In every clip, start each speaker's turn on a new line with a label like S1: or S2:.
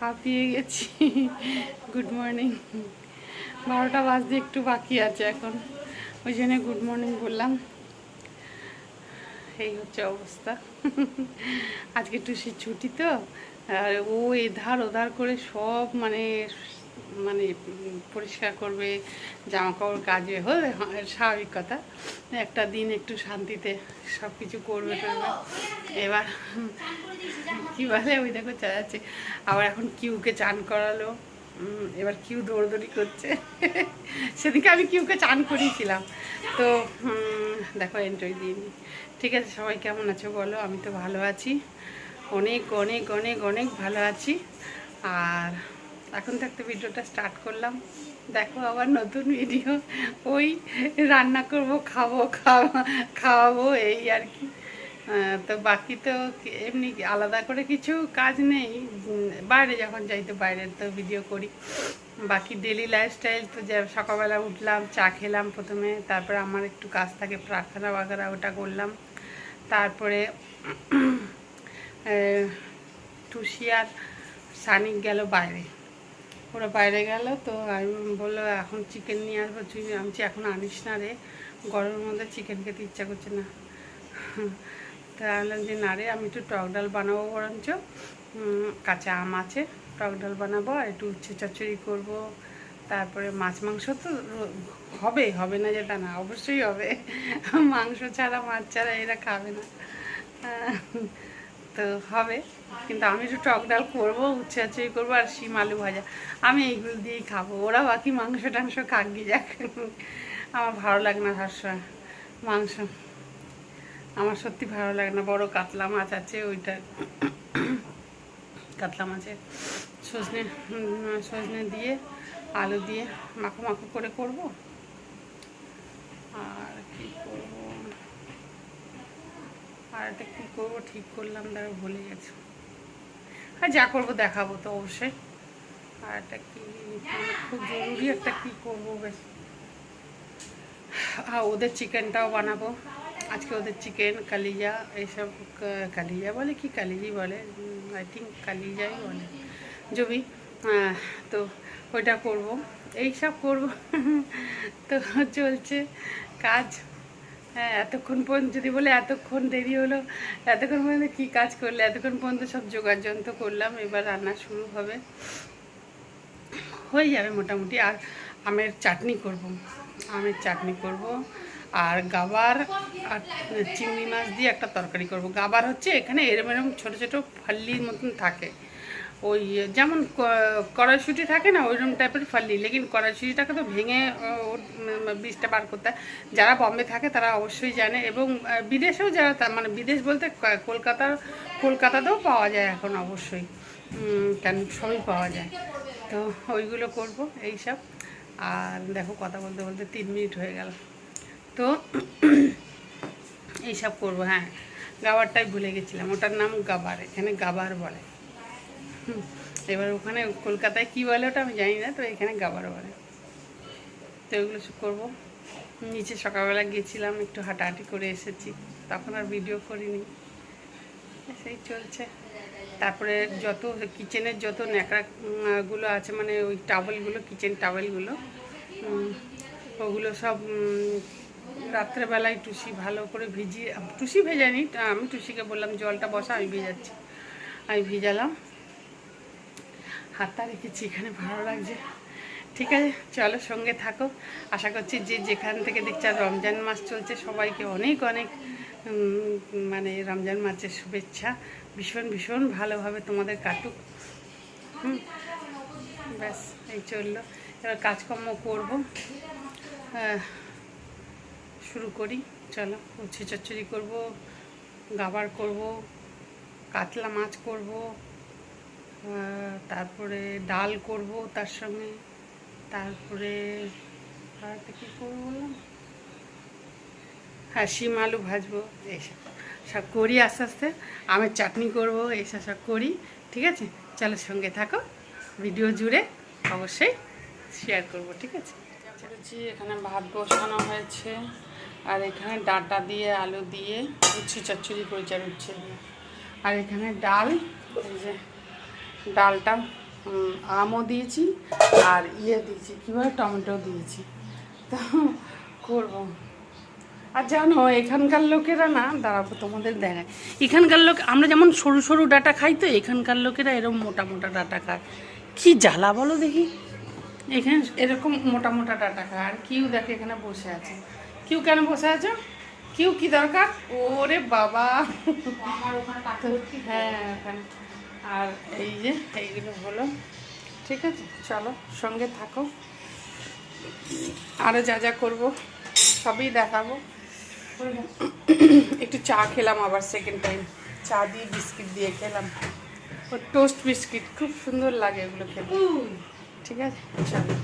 S1: হাঁপিয়ে গেছি। Good morning বারোটা বাজতে একটু বাকি আছে এখন। ওই জন্য গুড মর্নিং বললাম। এই হচ্ছে অবস্থা। আজকে টুসির ছুটি তো। আর ও এধার ওধার করে সব মানে মানে পরিষ্কার করবে জামা কাপড় কাজে হলে স্বাভাবিক কথা। একটা দিন একটু শান্তিতে সব কিছু করবে টরবে। এবার কি বলে ওই দেখো চাচ্ছে আবার এখন কিউকে চান করালো। এবার কিউ দৌড়দৌড়ি করছে। সেদিনকে আমি কিউকে চান করিয়েছিলাম। তো দেখো এন্ট্রি দিইনি ঠিক আছে, সবাই কেমন আছো বলো? আমি তো ভালো আছি। অনেক অনেক অনেক অনেক ভালো আছি। আর এখন তো একটা ভিডিওটা স্টার্ট করলাম। দেখো আবার নতুন ভিডিও ওই রান্না করব খাব খাওয়া খাওয়াবো এই আর কি। তো বাকি তো এমনি আলাদা করে কিছু কাজ নেই। বাইরে যখন যাই তো বাইরের তো ভিডিও করি। বাকি ডেলি লাইফস্টাইল তো সকালবেলা উঠলাম চা খেলাম প্রথমে তারপরে আমার একটু কাজ থাকে প্রার্থনা বাগারা ওটা করলাম। তারপরে আহ, টুসি আর সানিক গেল বাইরে। ওরা বাইরে গেল, তো আমি বলল, এখন চিকেন নিয়ে আসব, তুই আমি এখন আনিস না রে। গরমের মধ্যে চিকেন খেতে ইচ্ছা করছে না। তা বললাম যে, না রে, আমি একটু টক ডাল বানাবো বরঞ্চ। কাঁচা আম আছে, টক ডাল বানাবো, আর একটু উচ্ছে চচ্চড়ি করব। তারপরে মাছ মাংস তো হবে হবে না যেটা না, অবশ্যই হবে। মাংস ছাড়া, মাছ ছাড়া এরা খাবে না। তো হবে। কিন্তু আমি একটু টক ডাল করব উচ্ছে করব আর শিম আলু ভাজা। আমি এইগুলো দিয়েই খাব। ওরা বাকি মাংস টাংস গিয়ে যাক। আমার ভালো লাগে না সবসময় মাংস। আমার সত্যি ভালো লাগে না। বড় কাতলা মাছ আছে, ওইটা কাতলা মাছের সজনে সজনে দিয়ে, আলু দিয়ে মাখো মাখো করে করব। আর কি করব? একটা কী করব, ঠিক করলাম তারা ভুলে গেছি। আর যা করব দেখাবো তো অবশ্যই। একটা কি, খুব জরুরি একটা কী করব, বেশ। আর ওদের চিকেনটাও বানাবো। আজকে ওদের চিকেন, কালিজা, এইসব কালিজা বলে কি, কালিজি বলে আই থিঙ্ক কালিজাই বলে। জবি তো ওইটা করব। এইসব করব। তো চলছে কাজ। হ্যাঁ এতক্ষণ পর্যন্ত যদি বলে এতক্ষণ দেরি হলো, এতক্ষণ পর্যন্ত কী কাজ করলে? এতক্ষণ পর্যন্ত সব জোগাড় যন্ত্র করলাম, এবার রান্না শুরু হবে। হয়ে যাবে মোটামুটি, আর আমের চাটনি করব। আমের চাটনি করব, আর গাবার আর চিংড়ি মাছ দিয়ে একটা তরকারি করব। গাবার হচ্ছে এখানে এরম এরম ছোটো ছোটো ফাল্লির মতন থাকে। ওই যেমন ক- কড়াইশুঁটি থাকে না, ওইরকম টাইপের ফাল্লি লেকিন কড়াইশুঁটিটাকে তো ভেঙে বীজটা বার করতে। যারা বম্বে থাকে তারা অবশ্যই জানে, এবং বিদেশেও যারা মানে বিদেশ বলতে কলকাতার, কলকাতাতেও পাওয়া যায় এখন অবশ্যই। কেন, সবই পাওয়া যায়। তো ওইগুলো করব, এইসব। আর দেখো, কথা বলতে বলতে তিন মিনিট হয়ে গেল। তো এইসব করব হ্যাঁ। গাবারটাই ভুলে গেছিলাম, ওটার নাম গাবার, এখানে গাবার বলে। এবার ওখানে কলকাতায় কি বলে ওটা আমি জানি না তো এখানে গাবার বলে। তো এগুলো সব করব। নিচে সকালবেলা গেছিলাম একটু হাঁটাহাঁটি করে এসেছি। তখন আর ভিডিও করিনি। সেই চলছে। তারপরে যত কিচেনের যত ন্যাকড়া উম, গুলো আছে মানে ওই টাওয়েলগুলো কিচেন টাওয়েলগুলো ওগুলো সব রাত্রেবেলায় টুসি ভালো করে ভিজিয়ে টুসি ভেজানি আমি টুসিকে বললাম জলটা বসা আমি ভেজাচ্ছি। আমি ভিজালাম। হাতটা রেখেছি এখানে ভালো লাগছে। ঠিক আছে, চলো সঙ্গে থাকো। আশা করছি যে যেখান থেকে দেখছি রমজান মাস চলছে, সবাইকে অনেক অনেক মানে রমজান মাসের শুভেচ্ছা। ভীষণ ভীষণ ভালোভাবে তোমাদের কাটুক। হুম, ব্যাস, এই চলল। এবার কাজকর্ম করব। শুরু করি। চলো, উচ্ছে চচ্চড়ি করব, গাবার করব, কাতলা মাছ করব। তারপরে ডাল করব তার সঙ্গে। তারপরে আর কী করব বললাম? হ্যাঁ শিম আলু ভাজবো এইসব সব। করি আস্তে আস্তে। আমের চাটনি করব এইসব সব করি, ঠিক আছে? চলো সঙ্গে থাকো। ভিডিও জুড়ে অবশ্যই শেয়ার করব, ঠিক আছে? করেছি, এখানে ভাত বসানো হয়েছে। আর এখানে ডাঁটা দিয়ে, আলু দিয়ে, উচ্ছে চচ্চড়ি আর উচ্ছে আর এখানে ডাল, এই যে ডালটা আমও দিয়েছি আর ইয়ে দিয়েছি। কীভাবে টমেটো দিয়েছি। তো করব। আর জানো এখানকার লোকেরা না দাঁড়াবো তোমাদের দেখায় এখানকার লোক আমরা যেমন সরু সরু ডাটা খাই তো এখানকার লোকেরা এরকম মোটা মোটা ডাটা খায়। কি জ্বালা বলো দেখি। এখানে এরকম মোটা মোটা ডাটা খায়। আর কিউ দেখে এখানে বসে আছে। কিউ কেন বসে আছো? কিউ কি দরকার? ওরে বাবা। হ্যাঁ ওখানে। আর এই যে, এইগুলো হলো। ঠিক আছে, চলো, সঙ্গে থাকো। আরও যা যা করব, সবই দেখাবো। একটু চা খেলাম আবার সেকেন্ড টাইম চা দিয়ে বিস্কিট দিয়ে খেলাম। ও টোস্ট বিস্কিট, খুব সুন্দর লাগে এগুলো খেতে। ঠিক আছে, চলো।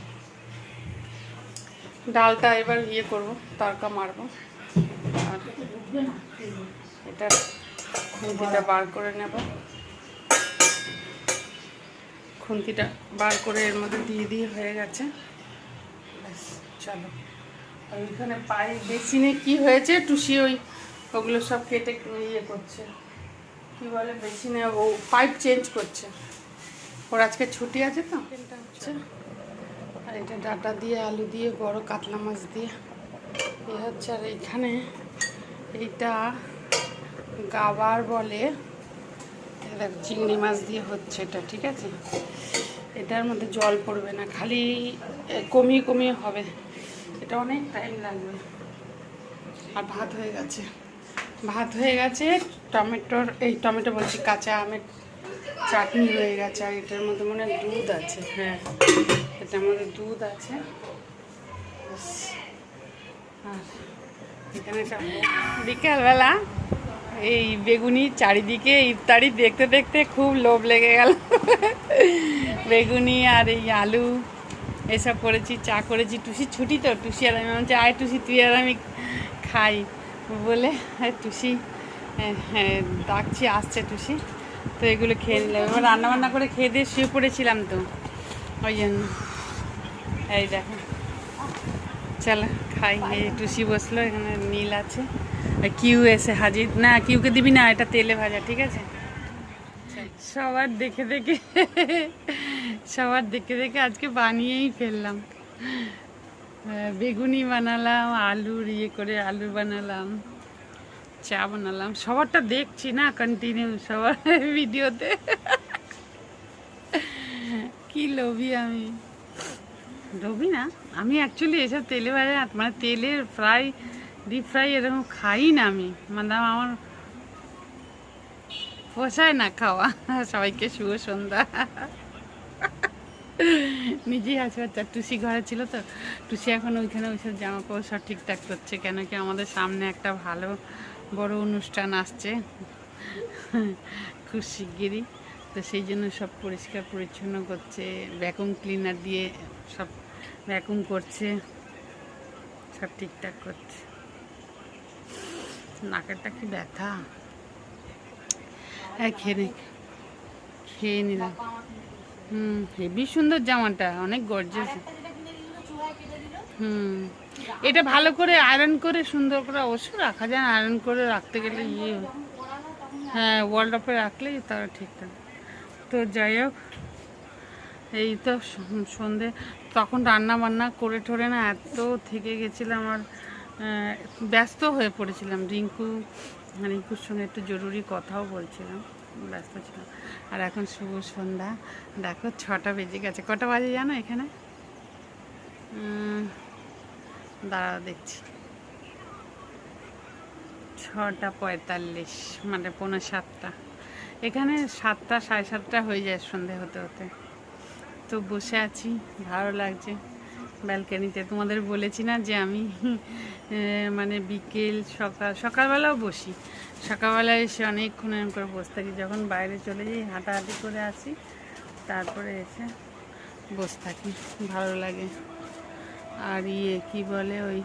S1: ডালটা এবার ইয়ে করব, তড়কা মারবো। আর এটা খুন্তিটা বার করে নেব। খুন্তিটা বার করে এর মধ্যে দিয়ে দিয়ে হয়ে গেছে। ব্যাস, চলো। আর ওইখানে পায়ে বেসিনে কি হয়েছে, টুসি ওই ওগুলো সব কেটে ইয়ে করছে। কি বলে, বেসিনে ও পাইপ চেঞ্জ করছে। ওর আজকে ছুটি আছে তো? আর এটা ডাটা দিয়ে, আলু দিয়ে, বড় কাতলা মাছ দিয়ে। এ হচ্ছে আর এইখানে এইটা গাবার বলে দেখ, চিংড়ি মাছ দিয়ে হচ্ছে এটা, ঠিক আছে? এটার মধ্যে জল পড়বে না, খালি কমিয়ে কমিয়ে হবে। এটা অনেক টাইম লাগবে। আর ভাত হয়ে গেছে। ভাত হয়ে গেছে, টমেটোর, এই টমেটো বলছি, কাঁচা আমের চাটনি হয়ে গেছে, আর এটার মধ্যে মনে দুধ আছে। হ্যাঁ এটার মধ্যে দুধ আছে। আর এখানে বিকালবেলা এই বেগুনি চারিদিকে ইফতারি দেখতে দেখতে খুব লোভ লেগে গেল। বেগুনি আর এই আলু, এসব করেছি, চা করেছি। টুসি ছুটি তো, টুসি আর আমি বলছি আয় টুসি, তুই আর আমি খাই বলে টুসি। ডাকছি, আসছে টুসি। তো এগুলো খেয়ে নিলাম। এবার রান্নাবান্না করে খেয়ে দিয়ে শুয়ে পড়েছিলাম তো। ওই জন্য। এই দেখো। চলো, খাই। এই টুসি বসল, এখানে নীল আছে। কিউ এসে হাজির। না, কিউকে দিবি না, এটা তেলে ভাজা, ঠিক আছে? সবার দেখে দেখে, সবার দেখে দেখে আজকে বানিয়েই ফেললাম। বেগুনি বানালাম, আলুর ইয়ে করে আলু বানালাম, চা বানালাম। সবারটা দেখছি না কন্টিনিউ সবার ভিডিওতে। কি লোভী আমি। লোভী না, আমি অ্যাকচুয়ালি এসব তেলে ভাজা মানে তেলের ফ্রাই ডিপ ফ্রাই এরকম খাই না আমি। মানে আমার পোষায় না খাওয়া। সবাইকে শুভ সন্ধ্যা। নিজেই আছে বাচ্চা। টুসি ঘরে ছিল তো। টুসি এখন ওইখানে ওইসব জামা কাপড় সব ঠিকঠাক করছে কেন কি আমাদের সামনে একটা ভালো, বড় অনুষ্ঠান আসছে। খুব শিগগিরই। তো সেই জন্য সব পরিষ্কার পরিচ্ছন্ন করছে। ভ্যাকুম ক্লিনার দিয়ে সব ভ্যাকুম করছে। সব ঠিকঠাক করছে। নাকেরটা কি ব্যথা? হ্যাঁ খেয়ে নে খেয়ে নিলাম হুম হেবি সুন্দর জামাটা অনেক গর্জেস হুম এটা ভালো করে আয়রন করে সুন্দর করে অবশ্য রাখা যায় আয়রন করে রাখতে গেলে ইয়ে হ্যাঁ ওয়ার্ল্ড আপে রাখলেই তারা ঠিকঠাক তো যাই হোক এই তো সন্ধে তখন রান্না বান্না করে ঠোরে না এত থেকে গেছিলাম আর ব্যস্ত হয়ে পড়েছিলাম। রিঙ্কু রিঙ্কুর সঙ্গে একটু জরুরি কথাও বলছিলাম, ব্যস্ত ছিলাম। আর এখন শুভ সন্ধ্যা। দেখো, ছটা বেজে গেছে। কটা বাজে জানো এখানে? দাঁড়া দেখছি। ছটা পঁয়তাল্লিশ মানে পৌনে সাতটা। এখানে সাতটা, সাড়ে সাতটা হয়ে যায় সন্ধে হতে হতে। তো বসে আছি, ভালো লাগছে। ব্যালকানিতে। তোমাদের বলেছি না যে আমি মানে বিকেল সকাল, সকালবেলাও বসি। সকালবেলা এসে অনেকক্ষণ এরকম করে বসে থাকি। যখন বাইরে চলে যাই, হাঁটাহাঁটি করে আসি, তারপরে এসে বসে থাকি। ভালো লাগে। আর ইয়ে কি বলে ওই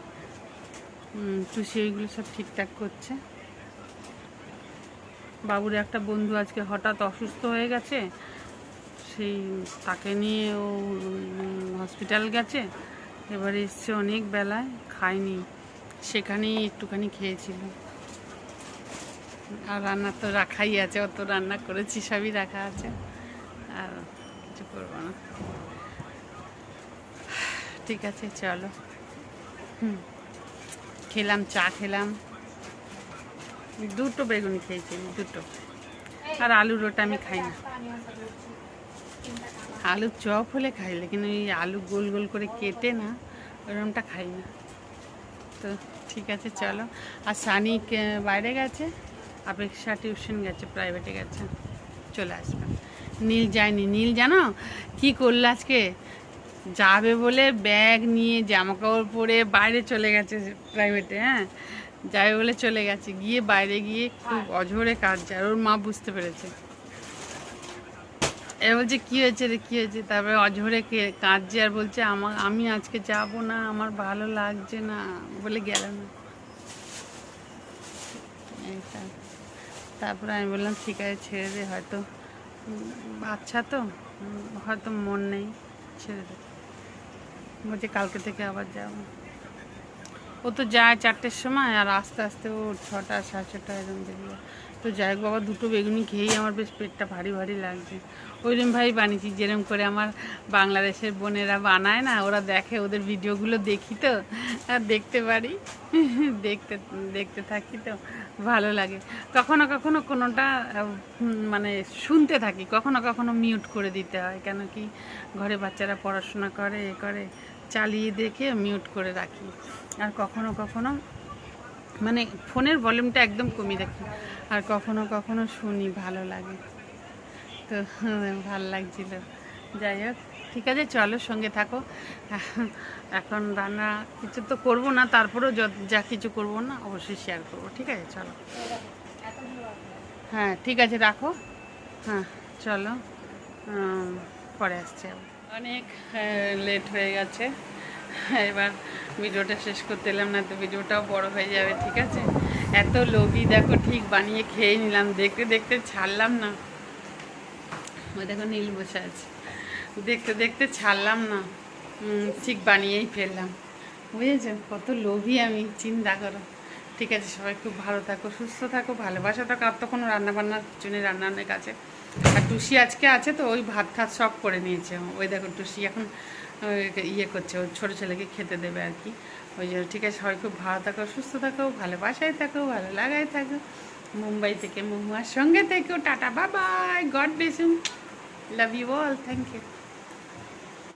S1: টুসি ওইগুলো সব ঠিকঠাক করছে। বাবুর একটা বন্ধু আজকে হঠাৎ অসুস্থ হয়ে গেছে। সেই তাকে নিয়ে ও হসপিটাল গেছে। এবার এসছে অনেক বেলায়, খায়নি। সেখানেই একটুখানি খেয়েছিল। আর রান্না তো রাখাই আছে, অত রান্না করেছি, সবই রাখা আছে। আর কিছু করব না। ঠিক আছে, চলো। হুম, খেলাম, চা খেলাম। দুটো বেগুনি খেয়েছি, দুটো। আর আলুর ওটা আমি খাই না আলুর চপ হলে খাই, লেকিন ওই আলু গোল গোল করে কেটে না ওরকমটা খাই না। তো ঠিক আছে, চলো। আর সানি বাইরে গেছে? অপেক্ষা টিউশন গেছে, প্রাইভেটে গেছে। চলে আসবে। নীল যায়নি। নীল, জানো? কি করল আজকে? যাবে বলে ব্যাগ নিয়ে জামা কাপড় পরে বাইরে চলে গেছে প্রাইভেটে হ্যাঁ? যাবে বলে চলে গেছে। গিয়ে বাইরে গিয়ে খুব অঝরে কাজ যায় ওর মা বুঝতে পেরেছে। এ বলছে কী হয়েছে রে, কী হয়েছে? তারপরে অঝরে কাঁদছে আর বলছে আমার আমি আজকে যাব না, আমার ভালো লাগছে না। বলে গেল না। তারপরে আমি বললাম, ঠিক আছে, ছেড়ে দে, হয়তো বাচ্চা তো হয়তো মন নেই, ছেড়ে দে। বলছে, কালকে থেকে আবার যাব। ও তো যায় চারটের সময়, আর আস্তে আস্তে ও ছটা, সাড়ে ছটা এরকম বেরিয়ে তো যাই হোক বাবা, দুটো বেগুনি খেয়েই আমার বেশ পেটটা ভারী ভারী লাগছে। ওইরকম ভাই বানিয়েছি যেরকম করে আমার বাংলাদেশের বোনেরা বানায় না, ওরা দেখে, ওদের ভিডিওগুলো দেখি তো, আর দেখতে পারি, দেখতে দেখতে থাকি তো, ভালো লাগে। কখনো কখনো কোনোটা মানে শুনতে থাকি, কখনো কখনো মিউট করে দিতে হয়, কেন কি ঘরে বাচ্চারা পড়াশোনা করে, এ করে, চালিয়ে দেখে মিউট করে রাখি। আর কখনো কখনো মানে ফোনের ভলিউমটা একদম কমিয়ে রাখি আর কখনো কখনো শুনি, ভালো লাগে। তো, ভালো লাগছিল। যাই হোক, ঠিক আছে, চলো সঙ্গে থাকো। এখন রান্না কিছু তো করব না, তারপরেও যা কিছু করব না, অবশ্যই শেয়ার করব। ঠিক আছে, চলো। হ্যাঁ ঠিক আছে, রাখো। হ্যাঁ চলো। পরে আসছে অনেক লেট হয়ে গেছে। এবার ভিডিওটা শেষ করতে এলাম না তো ভিডিওটাও বড় হয়ে যাবে, ঠিক আছে? এত লোভি, দেখো ঠিক বানিয়ে খেয়ে নিলাম, দেখতে দেখতে ছাড়লাম না। ওই দেখো নীল বসে আছে। দেখতে দেখতে ছাড়লাম না। ঠিক বানিয়েই ফেললাম। বুঝেছ? কত লোভী আমি, চিন্তা করো। ঠিক আছে, সবাই খুব ভালো থাকো, সুস্থ থাকো, ভালোবাসা থাকো। আর তখন রান্না বান্নার জন্য রান্নার কাছে আর টুসি আজকে আছে তো, ওই ভাত ঠাত সব করে নিয়েছে। ওই দেখো টুসি এখন ইয়ে করছে ওর ছোটো ছেলেকে খেতে দেবে আর কি। ওই জন্য ঠিক আছে, সবাই খুব ভালো থাকো, সুস্থ থাকো ভালোবাসায় থাকো, ভালো লাগায় থাকো। মুম্বাই থেকে, মহুয়ার সঙ্গে থেকেও tata Babai god বেসুম love you all thank you